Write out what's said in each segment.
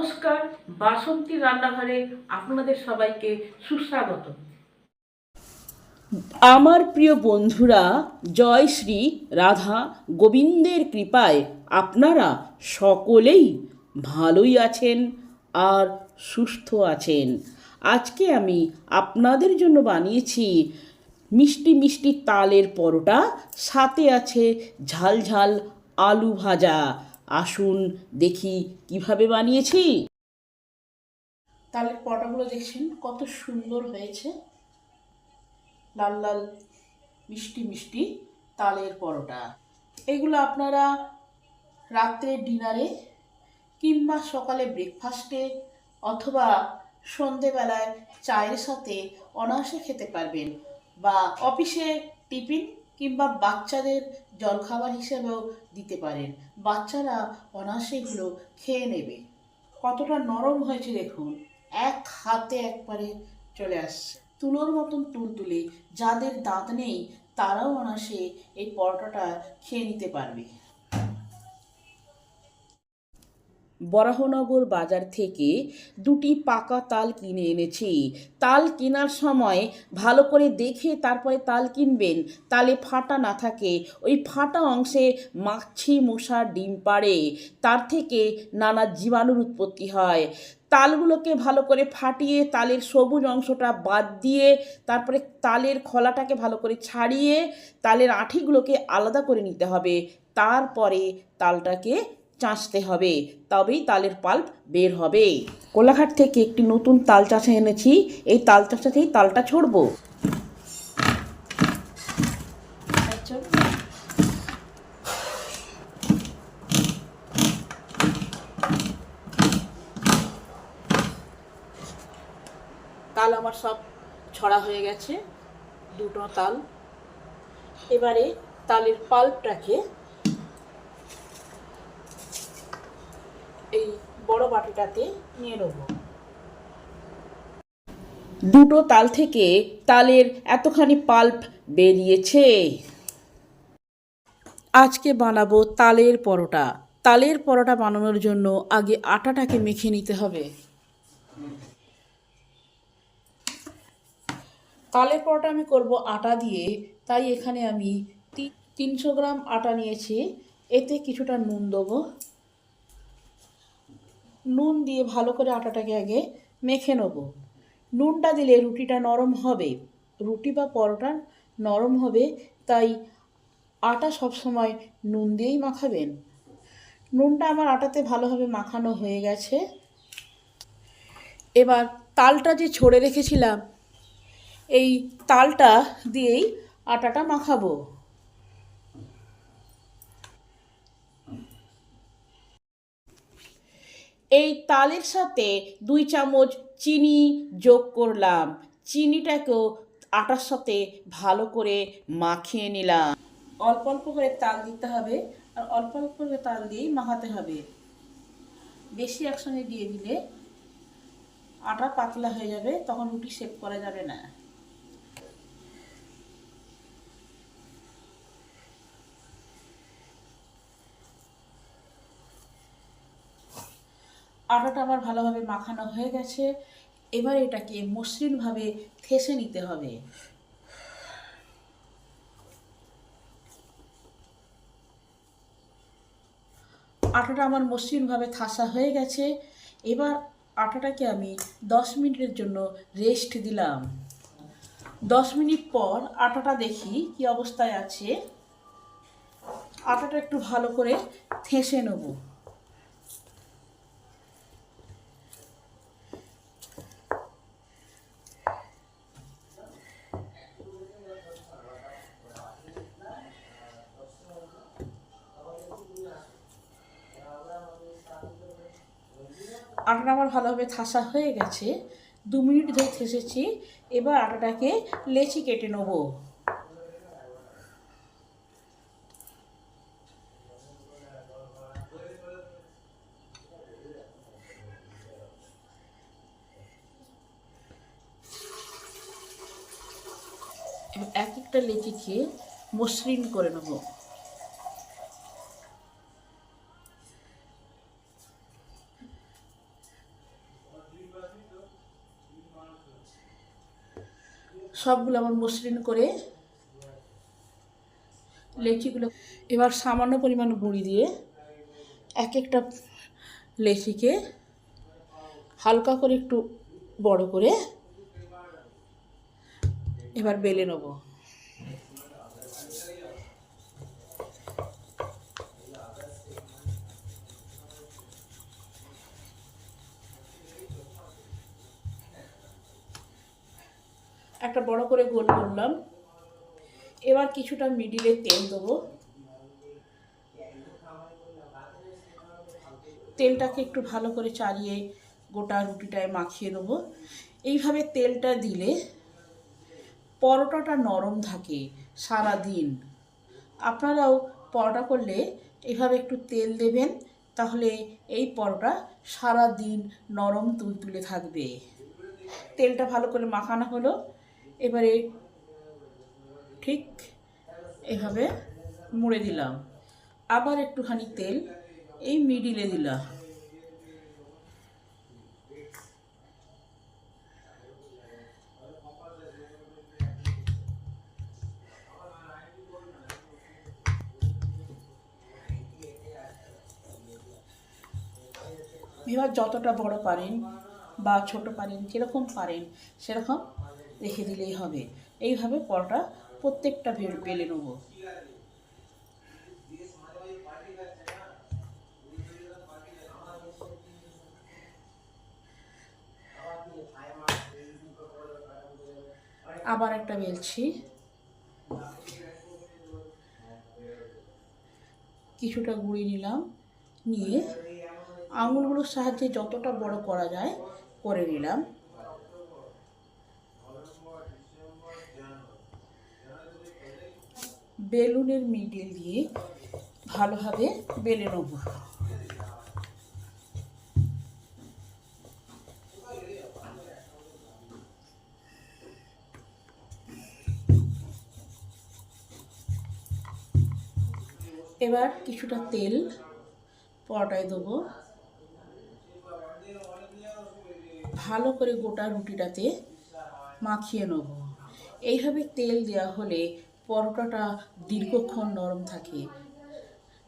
নমস্কার, বাসন্তী রান্নাঘরে আপনাদের সবাইকে সুস্বাগত। আমার প্রিয় বন্ধুরা, জয় শ্রী রাধা গোবিন্দের কৃপায় আপনারা সকলেই ভালোই আছেন আর সুস্থ আছেন। আজকে আমি আপনাদের জন্য বানিয়েছি মিষ্টি মিষ্টি তালের পরোটা, সাথে আছে ঝাল ঝাল আলু ভাজা। আসুন, দেখি কীভাবে বানিয়েছি। তালের পরোটাগুলো দেখছেন, কত সুন্দর হয়েছে। লাল লাল, মিষ্টি মিষ্টি তালের পরোটা। এগুলো আপনারা রাত্রে ডিনারে কিংবা সকালে ব্রেকফাস্টে অথবা সন্ধেবেলায় চায়ের সাথে অনায়াসে খেতে পারবেন বা অফিসে টিফিন কিংবা বাচ্চাদের জলখাবার হিসেবেও দিতে পারেন। বাচ্চারা অনায়াসে এগুলো খেয়ে নেবে। কতটা নরম হয়েছে দেখুন। এক হাতে একবারে চলে আসছে। তুলোর মতন তুলতুলে যাদের দাঁত নেই, তারাও অনাসে এই পরোটাটা খেয়ে নিতে পারবে। বরাহনগর বাজার থেকে দুটি পাকা তাল কিনে এনেছি। তাল কেনার সময় ভালো করে দেখে তারপরে তাল কিনবেন। তালে ফাটা না থাকে। ওই ফাটা অংশে মাছি, মশা, ডিম পাড়ে। তার থেকে নানা জীবাণুর উৎপত্তি হয়। তালগুলোকে ভালো করে ফাটিয়ে তালের সবুজ অংশটা বাদ দিয়ে তারপরে তালের খোলাটাকে ভালো করে ছাড়িয়ে তালের আঁঠিগুলোকে আলাদা করে নিতে হবে। তারপরে তালটাকে চাঁচতে হবে, তবেই তালের পাল্প বের হবে। কোলাঘাট থেকে একটি নতুন তাল চাষা এনেছি, এই তাল চাষাতেই তালটা ছড়বো। তাল আমার সব ছড়া হয়ে গেছে, দুটো তাল। এবারে তালের পাল্পটাকে এই বড় বাটিটাতে নিয়ে নেব। দুটো তাল থেকে তালের এতখানি পাল্প বেরিয়েছে। আজকে বানাবো তালের পরোটা। তালের পরোটা বানানোর জন্য আগে আটাটাকে মেখে নিতে হবে। তালের পরোটা আমি করব আটা দিয়ে। তাই এখানে আমি তিনশো গ্রাম আটা নিয়েছি। এতে কিছুটা নুন দেবো। নুন দিয়ে ভালো করে আটাটাকে আগে মেখে নেব। নুনটা দিলে রুটিটা নরম হবে। রুটি বা পরোটা নরম হবে, তাই আটা সবসময় নুন দিয়েই মাখাবেন। নুনটা আমার আটাতে ভালোভাবে মাখানো হয়ে গেছে। এবার তালটা যে ছড়ে রেখেছিলাম, এই তালটা দিয়েই আটাটা মাখাবো। এই তালের সাথে দুই চামচ চিনি যোগ করলাম। চিনিটাকেও আটার সাথে ভালো করে মাখিয়ে নিলাম। অল্প অল্প করে তাল দিতে হবে আর অল্প অল্প করে তাল দিয়েই মাখাতে হবে। বেশি একসঙ্গে দিয়ে দিলে আটা পাতলা হয়ে যাবে, তখন রুটি শেপ করা যাবে না। আটাটা আমার ভালোভাবে মাখানো হয়ে গেছে। এবার এটাকে মসৃণভাবে থেসে নিতে হবে। আটাটা আমার মসৃণভাবে থাসা হয়ে গেছে। এবার আটাটাকে আমি দশ মিনিটের জন্য রেস্ট দিলাম। দশ মিনিট পর আটাটা দেখি কি অবস্থায় আছে। আটাটা একটু ভালো করে থেসে নেব। আটাটা আমার ভালোভাবে থাসা হয়ে গেছে, দু মিনিট ধরে থেসেছি এবার আটাটাকে লেচি কেটে নেব। এক একটা লেচিকে মসৃণ করে নেব। সবগুলো আমার মসৃণ করে লেচিগুলো, এবার সামান্য পরিমাণ গুঁড়ি দিয়ে এক একটা লেচিকে হালকা করে একটু বড় করে এবার বেলে নেব। একটা বড় করে গোল করলাম। এবার কিছুটা মিডিলে তেল দেবো। তেলটাকে একটু ভালো করে চালিয়ে গোটা রুটিটায় মাখিয়ে দেবো এইভাবে তেলটা দিলে পরোটাটা নরম থাকে সারা দিন আপনারাও পরোটা করলে এভাবে একটু তেল দেবেন, তাহলে এই পরোটা সারা দিন নরম তুলতুলে থাকবে। তেলটা ভালো করে মাখানো হলো। এবারে ঠিক এভাবে মুড়ে দিলাম। আবার একটুখানি তেল এই মিডিলে দিলাম। এবার যতটা বড় পারেন বা ছোট পারেন, যেরকম পারেন, সেরকম রেখে দিলেই হবে। এইভাবে পরোটা প্রত্যেকটা বেলে নেব। আবার একটা বেলছি। কিছুটা গুঁড়ি নিলাম, নিয়ে আঙুলগুলোর সাহায্যে যতটা বড় করা যায় করে নিলাম। বেলুনের মিডিল দিয়ে ভালোভাবে বেলে নেব। এবার কিছুটা তেল পরোটায় দেবো। ভালো করে গোটা রুটিটাতে মাখিয়ে নেব। এইভাবে তেল দেওয়া হলে পরোটাটা দীর্ঘক্ষণ নরম থাকে।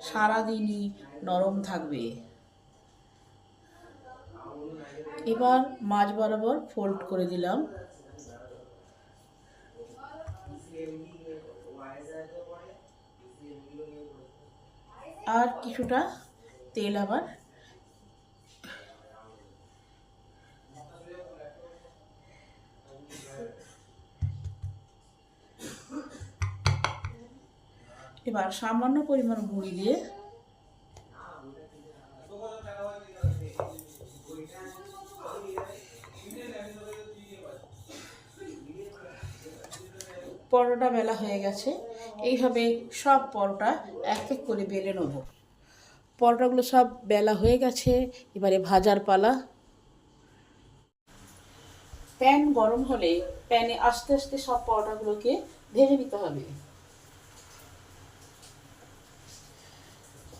সারাদিনই নরম থাকবে। এবার মাছ বরাবর ফোল্ড করে দিলাম। আর কিছুটা তেল আবার এবার সামান্য পরিমাণ গুঁড়ি দিয়ে পরোটা বেলা হয়ে গেছে। এইভাবে সব পরোটা এক এক করে বেলে নেব। পরোটাগুলো সব বেলা হয়ে গেছে, এবারে ভাজার পালা। প্যান গরম হলে প্যানে আস্তে আস্তে সব পরোটাগুলোকে ভেজে নিতে হবে।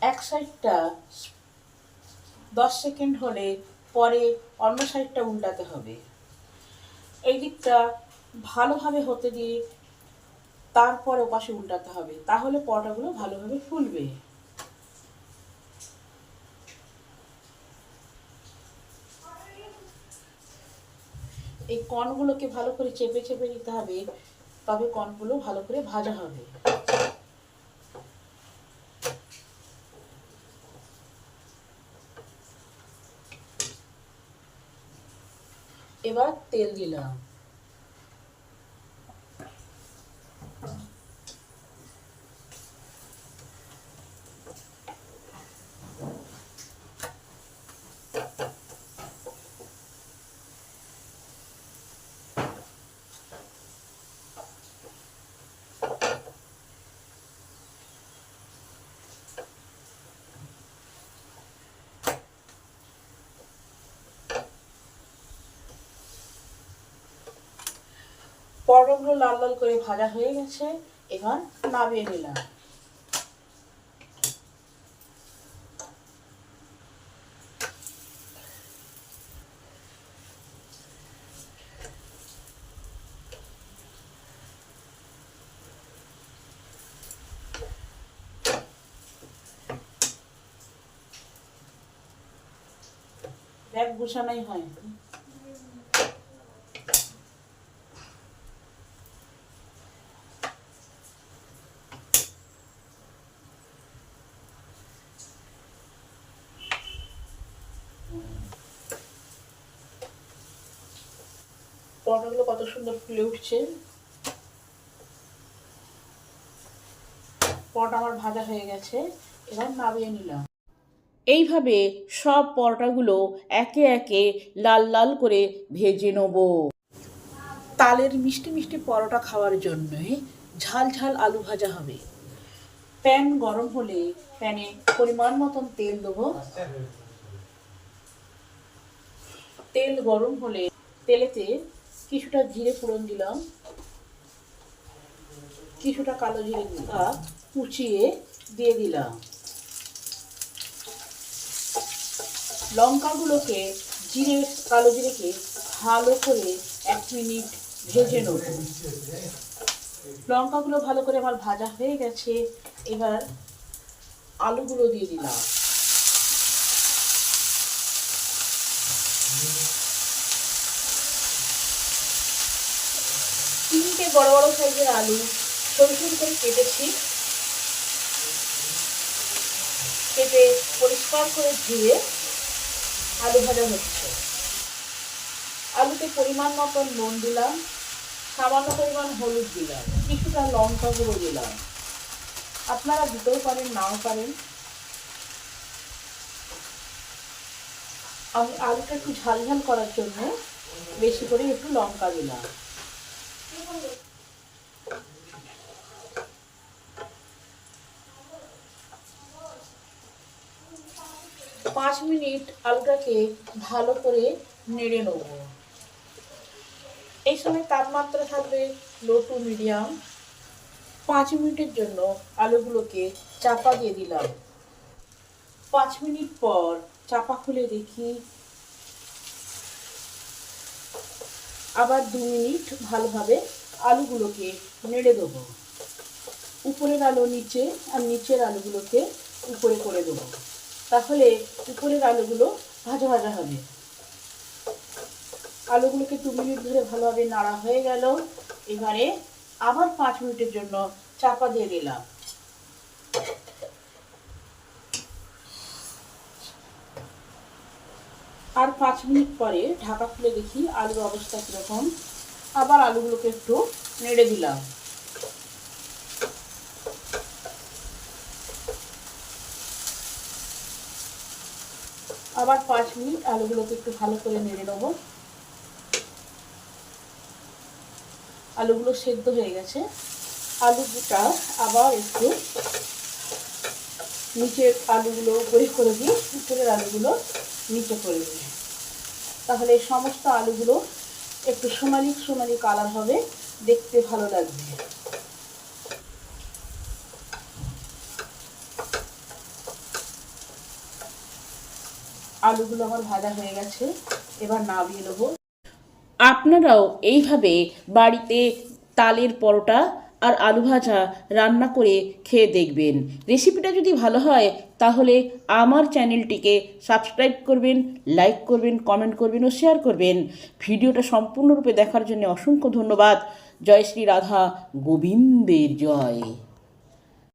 এক সাইডটা দশ সেকেন্ড হলে পরে অন্য সাইডটা উল্টাতে হবে। এই দিকটা ভালোভাবে হতে দিয়ে তারপরে ওপাশে উল্টাতে হবে, তাহলে পরোটাগুলো ভালোভাবে ফুলবে। এই কর্নগুলোকে ভালো করে চেপে চেপে নিতে হবে, তবে কর্নগুলো ভালো করে ভাজা হবে। এবার তেল দিলাম। পটলগুলো লাল লাল করে ভাজা হয়ে গেছে। এবার নামিয়ে নিলাম। ব্যাগ গুছানাই হয় কত সুন্দর ফুলে উঠছে। পরোটা আমার ভাজা হয়ে গেছে, এবার নামিয়ে নিলাম। এইভাবে সব পরোটাগুলো একে একে লাল লাল করে ভেজে নেব। তালের মিষ্টি মিষ্টি পরোটা খাওয়ার জন্য ঝাল ঝাল আলু ভাজা হবে। প্যান গরম হলে প্যানে পরিমাণ মতন তেল দেবো। তেল গরম হলে তেলেতে কিছুটা জিরে ফোড়ন দিলাম। কিছুটা কালো জিরে কুচিয়ে দিয়ে দিলাম। লঙ্কাগুলোকে, জিরে, কালো জিরেকে ভালো করে এক মিনিট ভেজে নেব। লঙ্কাগুলো ভালো করে আমার ভাজা হয়ে গেছে। এবার আলুগুলো দিয়ে দিলাম। তিনটে বড় বড় সাইজের আলু সরু সরু করে কেটেছি। কেটে পরিষ্কার করে ধুয়ে আলু ভাজা হচ্ছে। আলুতে পরিমাণ মতন নুন দিলাম, সামান্য পরিমাণ হলুদ দিলাম, কিছুটা লঙ্কা গুঁড়ো দিলাম। আপনারা দিতেও পারেন, নাও পারেন। আমি আলুটা একটু ঝাল ঝাল করার জন্য বেশি করে একটু লঙ্কা দিলাম। মিনিট আলুটাকে ভালো করে নেড়ে নেব। এই সময় তাপমাত্রা থাকবে লো টু মিডিয়াম পাঁচ মিনিটের জন্য আলুগুলোকে চাপা দিয়ে দিলাম। পাঁচ মিনিট পর চাপা খুলে দেখি। আবার দু মিনিট ভালোভাবে আলুগুলোকে নেড়ে দেবো। উপরের আলু নিচে আর নিচের আলুগুলোকে উপরে করে দেবো। তাহলে উপরের আলুগুলো ভাজা ভাজা হবে। আলুগুলোকে দু মিনিট ধরে ভালোভাবে নাড়া হয়ে গেল। এবারে আবার পাঁচ মিনিটের জন্য চাপা দিয়ে দিলাম। আর পাঁচ মিনিট পরে ঢাকা খুলে দেখি আলুর অবস্থা কীরকম। আবার আলুগুলোকে একটু নেড়ে দিলাম। আবার পাঁচ মিনিট আলুগুলোকে একটু ভালো করে নেড়ে নেব। আলুগুলো সেদ্ধ হয়ে গেছে। আলুটা আবার একটু নিচের আলুগুলো উপরে করে দিই উপরের আলুগুলো নিচে করে দিই তাহলে সমস্ত আলুগুলো একটু সোনালি সোনালি কালার হবে, দেখতে ভালো লাগবে। আলুগুলো আমার ভাজা হয়ে গেছে, এবার নামিয়ে নেব। আপনারাও এইভাবে বাড়িতে তালের পরোটা আর আলু ভাজা রান্না করে খেয়ে দেখবেন। রেসিপিটা যদি ভালো হয়, তাহলে আমার চ্যানেলটিকে সাবস্ক্রাইব করবেন, লাইক করবেন, কমেন্ট করবেন ও শেয়ার করবেন। ভিডিওটা সম্পূর্ণরূপে দেখার জন্য অসংখ্য ধন্যবাদ। জয় শ্রী রাধা গোবিন্দের জয়।